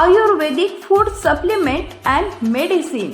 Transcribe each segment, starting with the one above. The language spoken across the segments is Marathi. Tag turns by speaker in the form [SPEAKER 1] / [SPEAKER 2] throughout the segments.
[SPEAKER 1] Ayurvedic food supplement and medicine.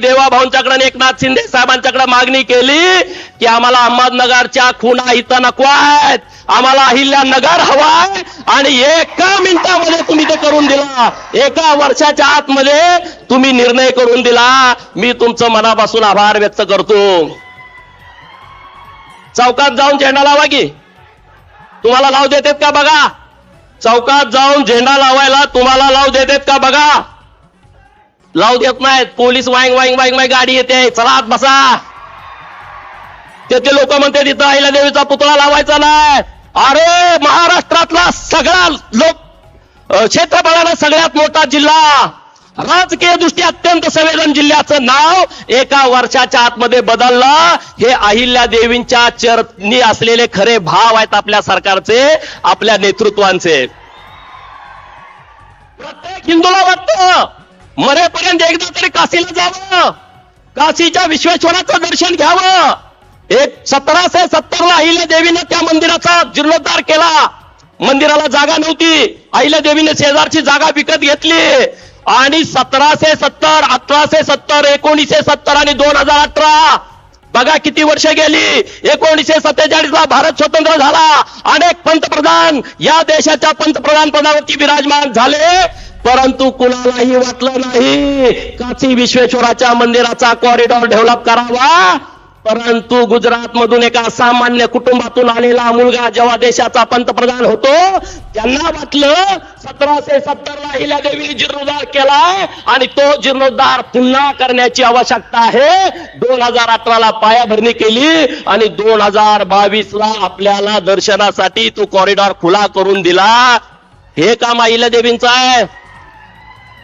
[SPEAKER 2] Deva भाऊंच्याकडे Eknath Shinde साहेबांच्याकडे मागणी केली की आम्हाला अहमदनगरच्या खुणा इथं नको आहेत. आम्हाला अहिल्यानगर हवाय आणि एका मिनिटामध्ये तुम्ही ते करून दिला. एका वर्षाच्या आतमध्ये तुम्ही निर्णय करून दिला. मी तुमचं मनापासून आभार व्यक्त करतो. चौकात जाऊन झेंडा लावा की. तुम्हाला लाव देतात का बघा? चौकात जाऊन झेंडा लावायला तुम्हाला लाव देतात का बघा? लावू देत नाहीत. पोलीस वाईंग वाईंग वाईंग वाईंग गाडी येते. चला आत बसा. त्याचे लोक म्हणते तिथं आईला देवीचा पुतळा लावायचा नाही. अरे महाराष्ट्रातला सगळा लोक क्षेत्रफळाला सगळ्यात मोठा जिल्हा. राजकीय दृष्ट्या अत्यंत संवेदन जिल्ह्याचं नाव एका वर्षाच्या आतमध्ये बदललं. हे अहिल्या देवींच्या चरणी असलेले खरे भाव आहेत आपल्या सरकारचे आपल्या नेतृत्वांचे. प्रत्येक हिंदूला वाटतं मरेपर्यंत एकदा तरी काशीला जावं. काशीच्या विश्वेश्वराचं दर्शन घ्यावं. एक सतराशे सत्तर ला अहिल्या देवीने त्या मंदिराचा जीर्णोद्धार केला. मंदिराला जागा नव्हती. अहिल्या देवीने शेजारची जागा विकत घेतली. आणि सतराशे सत्तर अठराशे सत्तर एकोणीसशे सत्तर आणि दोन हजार अठरा. बघा किती वर्ष गेली. एकोणीसशे सत्तेचाळीस ला भारत स्वतंत्र झाला. अनेक पंतप्रधान या देशाच्या पंतप्रधान पदावरती विराजमान झाले. परंतु कुणालाही वाटलं नाही. काची विश्वेश्वराच्या मंदिराचा कॉरिडॉर डेव्हलप करावा. परंतु गुजरात मधून एका सामान्य कुटुंबातून आलेला मुलगा जेव्हा देशाचा पंतप्रधान होतो त्यांना वाटलं सतराशे सत्तर ला हिला देवी जीर्णोद्धार केलाय आणि तो जीर्णोद्धार पुन्हा करण्याची आवश्यकता आहे. दोन हजार अठरा ला पायाभरणी केली आणि दोन हजार बावीस ला आपल्याला दर्शनासाठी तो कॉरिडॉर खुला करून दिला. हे काम अहिल्या देवींचं आहे.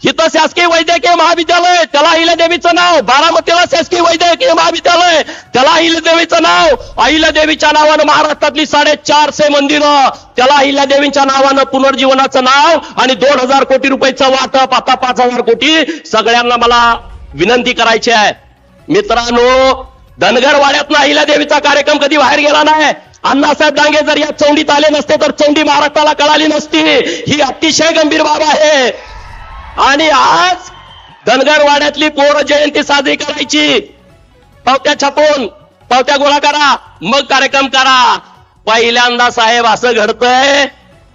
[SPEAKER 2] इथं शासकीय वैद्यकीय महाविद्यालय त्याला अहिल्यादेवीचं नाव बारामतीला शासकीय वैद्यकीय महाविद्यालय त्याला अहिल्यादेवीचं नाव अहिल्यादेवीच्या नावानं महाराष्ट्रातली साडेचारशे मंदिरं त्याला अहिल्यादेवींच्या नावानं पुनर्जीवनाचं नाव आणि दोन हजार कोटी रुपयाचं वाटप आता पाच हजार कोटी सगळ्यांना मला विनंती करायची आहे. मित्रांनो धनगरवाड्यातनं अहिल्यादेवीचा कार्यक्रम कधी बाहेर गेला नाही? अण्णासाहेब डांगे जर या चौंडीत आले नसते तर चौंडी महाराष्ट्राला कळाली नसती. ही अतिशय गंभीर बाब आहे. आणि आज धनगरवाड्यातली पोर जयंती साजरी करायची. पावत्या छापून पावत्या गोळा करा मग कार्यक्रम करा. पहिल्यांदा साहेब असं घडतंय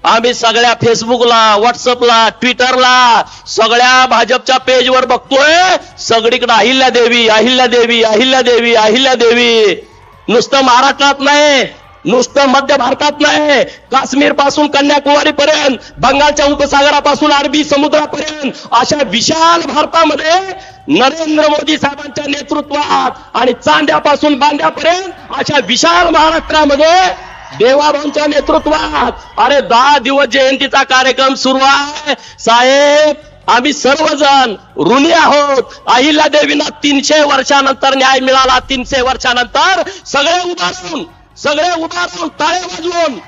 [SPEAKER 2] आम्ही सगळ्या फेसबुकला व्हॉट्सअपला ट्विटरला सगळ्या भाजपच्या पेजवर बघतोय सगळीकडे अहिल्या देवी अहिल्या देवी अहिल्या देवी अहिल्या देवी नुसतं महाराष्ट्रात नाही नुसतं मध्य भारतात नाही. काश्मीरपासून कन्याकुमारी पर्यंत बंगालच्या उपसागरापासून अरबी समुद्रापर्यंत अशा विशाल भारतामध्ये नरेंद्र मोदी साहेबांच्या नेतृत्वात आणि चांद्यापासून बांद्यापर्यंत अशा विशाल महाराष्ट्रामध्ये देवाभाऊंच्या नेतृत्वात. अरे दहा दिवस जयंतीचा कार्यक्रम सुरू आहे. साहेब आम्ही सर्वजण ऋणी आहोत. अहिल्या देवीना तीनशे वर्षानंतर न्याय मिळाला. तीनशे वर्षानंतर सगळे उभासून सगळे उभारून टाळे वाजवून.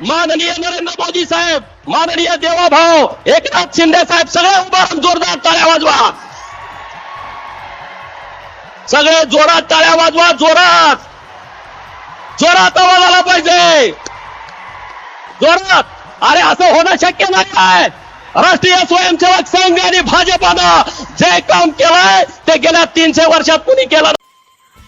[SPEAKER 2] माननीय नरेंद्र मोदी साहेब माननीय देवाभाऊ एकनाथ शिंदे साहेब सगळे उभारून जोरदार टाळ्या वाजवा. सगळे जोरात टाळ्या वाजवा जोरात. जोरात आवाज आला पाहिजे. जोरात. अरे असं होणं शक्य नाही काय राष्ट्रीय स्वयंसेवक संघ आणि भाजपानं जे काम केलंय ते गेल्या तीनशे वर्षात कुणी केलं